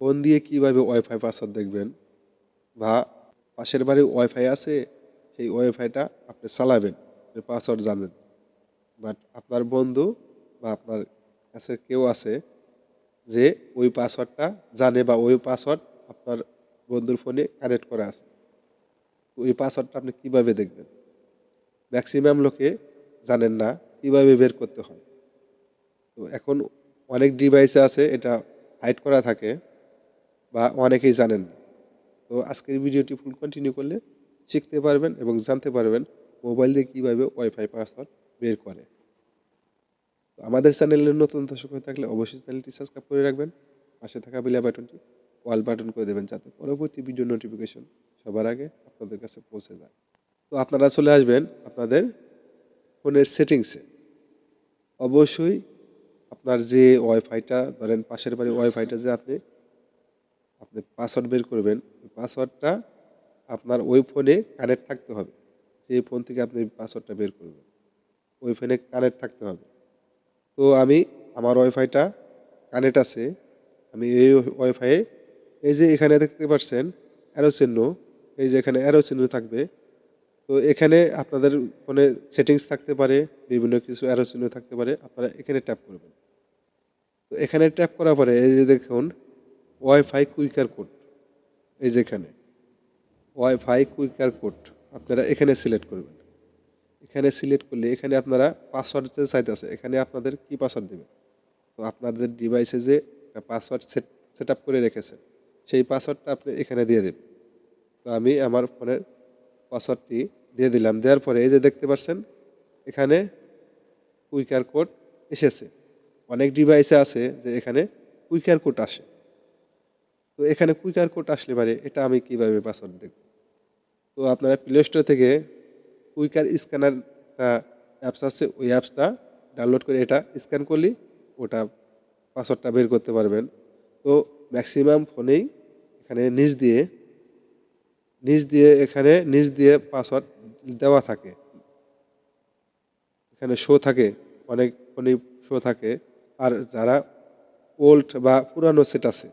Phone দিয়ে কীভাবে wifi password দেখবেন? বা পাশের বাড়ি ওয়াইফাই আছে, সেই ওয়াইফাইটা আপনি চালাবেন পাসওয়ার্ড জানেন বাট আপনার বন্ধু বা আপনার কাছে কেউ আছে যে ওই পাসওয়ার্ডটা জানে বা ওই পাসওয়ার্ড আপনার বন্ধুর ফোনে কানেক্ট করা আছে, ওই পাসওয়ার্ডটা আপনি কীভাবে দেখবেন? ম্যাক্সিমাম লোকে জানেন না কীভাবে বের করতে হয়। তো এখন অনেক ডিভাইসে আছে, এটা হাইড করা থাকে। বা অনেকেই জানেন। তো আজকের ভিডিওটি ফুল কন্টিনিউ করলে শিখতে পারবেন এবং জানতে পারবেন মোবাইল দিয়ে কীভাবে ওয়াইফাই পাসওয়ার্ড বের করে। তো আমাদের চ্যানেলের নতুন দর্শক হয়ে থাকলে অবশ্যই চ্যানেলটি সাবস্ক্রাইব করে রাখবেন। পাশে থাকা বেলা বাটনটি ওয়াল বাটন করে দেবেন যাতে পরবর্তী ভিডিও নোটিফিকেশন সবার আগে আপনাদের কাছে পৌঁছে যায়। তো আপনারা চলে আসবেন আপনাদের ফোনের সেটিংসে অবশ্যই আপনার যে ওয়াইফাইটা ধরেন পাশের বাড়ির ওয়াইফাইটা যে আপনি আপনি পাসওয়ার্ড বের করবেন পাসওয়ার্ডটা আপনার ওই ফোনে কানেক্ট থাকতে হবে। যে ফোন থেকে আপনি পাসওয়ার্ডটা বের করবেন, ওই ফোনে কানেক্ট থাকতে হবে। তো আমি আমার ওয়াইফাইটা কানেক্ট আছে, আমি এই ওয়াইফাইয়ে এই যে এখানে দেখতে পাচ্ছেন অ্যারো চিহ্ন, এই যে এখানে অ্যারো চিহ্ন থাকবে। তো এখানে আপনাদের ফোনে সেটিংস থাকতে পারে, বিভিন্ন কিছু অ্যারো চিহ্ন থাকতে পারে, আপনারা এখানে ট্যাপ করবেন। তো এখানে ট্যাপ করার পরে এই যে দেখুন ওয়াইফাই কুইকার কোড এই যেখানে ওয়াইফাই কুইকার কোড আপনারা এখানে সিলেক্ট করবেন। এখানে সিলেক্ট করলে এখানে আপনারা পাসওয়ার্ড যে চাইতে আছে, এখানে আপনাদের কি পাসওয়ার্ড দেবেন তো আপনাদের ডিভাইসে যে পাসওয়ার্ড সেট সেট আপ করে রেখেছেন সেই পাসওয়ার্ডটা আপনি এখানে দিয়ে দেবেন। তো আমি আমার ফোনের পাসওয়ার্ডটি দিয়ে দিলাম, দেওয়ার পরে এই যে দেখতে পাচ্ছেন, এখানে কুইকার কোড এসেছে। অনেক ডিভাইসে আছে যে এখানে কুইকার কোড আসে। তো এখানে কুইকার কোড আসলে পারে এটা আমি কীভাবে পাসওয়ার্ড দেখব? তো আপনারা প্লে স্টোর থেকে কুইকার স্ক্যানার অ্যাপস আছে, ওই অ্যাপসটা ডাউনলোড করে এটা স্ক্যান করলেই ওটা পাসওয়ার্ডটা বের করতে পারবেন। তো ম্যাক্সিমাম ফোনেই এখানে নিচ দিয়ে নিচ দিয়ে এখানে, নিচ দিয়ে পাসওয়ার্ড দেওয়া থাকে। এখানে শো থাকে, অনেক ফোনেই শো থাকে। আর যারা ওল্ড বা পুরানো সেট আছে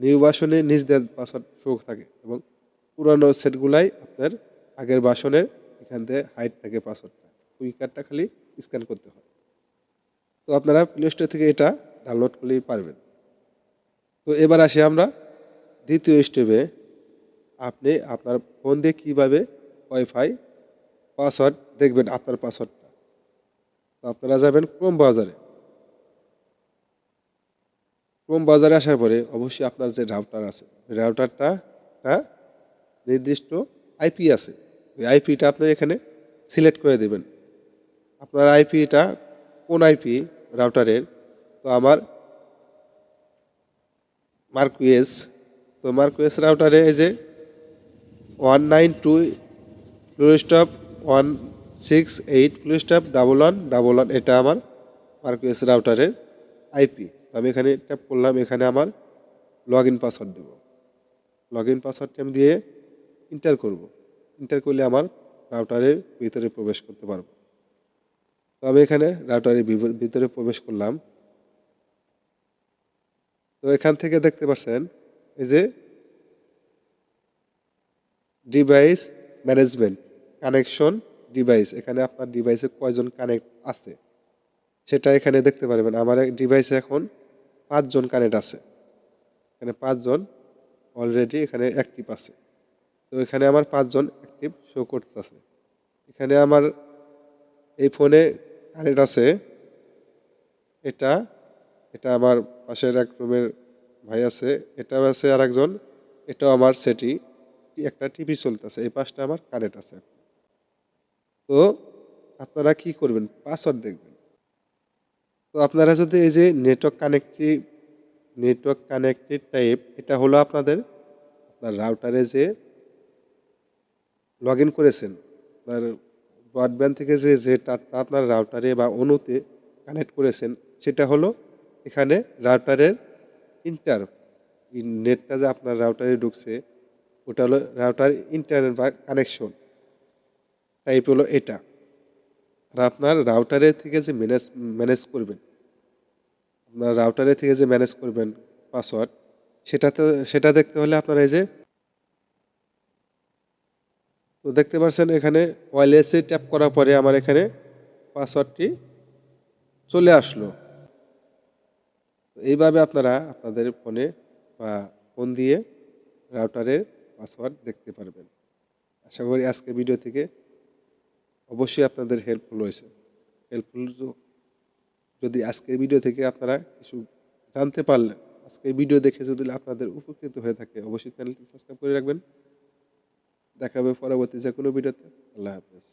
নিউ বাসনে নিজ দেওয়ার পাসওয়ার্ড শো থাকে এবং পুরানো সেটগুলাই আপনার আগের বাসনের এখান থেকে হাইট থাকে পাসওয়ার্ডটা কুইকারটা খালি স্ক্যান করতে হয়। তো আপনারা প্লে স্টোর থেকে এটা ডাউনলোড করলেই পারবেন। তো এবার আসি আমরা দ্বিতীয় স্টেপে আপনি আপনার ফোন দিয়ে কীভাবে ওয়াইফাই পাসওয়ার্ড দেখবেন আপনার পাসওয়ার্ডটা তো আপনারা যাবেন ক্রোম ব্রাউজারে ক্রোম বাজারে আসার পরে অবশ্যই আপনার যে রাউটার আছে রাউটারটা নির্দিষ্ট আইপি আছে। ওই আইপিটা আপনার এখানে সিলেক্ট করে দেবেন। আপনার আইপিটা কোন আইপি রাউটারের তো আমার মার্কুয়েস তো মার্কুয়েস রাউটারে এই যে one nine two full stop one six eight full stop double one double one এটা আমার মার্কুয়েস রাউটারের আইপি আমি এখানে ট্যাপ করলাম, এখানে আমার লগ ইন পাসওয়ার্ড দেবো। লগ ইন পাসওয়ার্ডটি আমি দিয়ে ইন্টার করব। ইন্টার করলে আমার রাউটারের ভিতরে প্রবেশ করতে পারব। তো আমি এখানে রাউটারের ভিতরে প্রবেশ করলাম। তো এখান থেকে দেখতে পাচ্ছেন, এই যে ডিভাইস ম্যানেজমেন্ট কানেকশন ডিভাইস এখানে আপনার ডিভাইসে কয়জন কানেক্ট আছে? সেটা এখানে দেখতে পারবেন। আমার ডিভাইসে এখন পাঁচজন কানেক্ট আছে। এখানে পাঁচজন অলরেডি এখানে অ্যাক্টিভ আছে। তো এখানে আমার পাঁচজন অ্যাক্টিভ শো করতেছে। এখানে আমার এই ফোনে কানেক্ট আছে। এটা এটা আমার পাশের এক রুমের ভাই আছে, এটাও আছে আর একজন এটাও আমার সেটি একটা টিভি চলতেছে, এই পাশটা আমার কানেক্ট আছে তো আপনারা কি করবেন? পাসওয়ার্ড দেখবেন। তো আপনারা যদি এই যে network connective network connected type এটা হলো আপনাদের, আপনার রাউটারে যে লগ ইন করেছেন, আপনার ব্রডব্যান্ড থেকে যে যে আপনার রাউটারে বা অনুতে কানেক্ট করেছেন, সেটা হলো এখানে রাউটারের ইন্টার নেটটা যে আপনার রাউটারে ঢুকছে, ওটা হলো রাউটার ইন্টারনেট বা কানেকশন টাইপ হলো এটা। আর আপনার রাউটারের থেকে যে ম্যানেজ ম্যানেজ করবেন, আপনার রাউটারের থেকে যে ম্যানেজ করবেন পাসওয়ার্ড সেটাতে, সেটা দেখতে হলে আপনারা এই যে, তো দেখতে পাচ্ছেন এখানে ওয়াইলেসে ট্যাপ করার পরে আমার এখানে পাসওয়ার্ডটি চলে আসলো। এইভাবে আপনারা আপনাদের ফোনে বা ফোন দিয়ে রাউটারের পাসওয়ার্ড দেখতে পারবেন। আশা করি আজকে ভিডিও থেকে অবশ্যই আপনাদের হেল্পফুল হয়েছে হেল্পফুল যদি আজকের ভিডিও থেকে আপনারা কিছু জানতে পারলেন, আজকের ভিডিও দেখে যদি আপনাদের উপকৃত হয়ে থাকে, অবশ্যই চ্যানেলটি সাবস্ক্রাইব করে রাখবেন। দেখা হবে পরবর্তী যে কোনো ভিডিওতে আল্লাহ হাফেজ।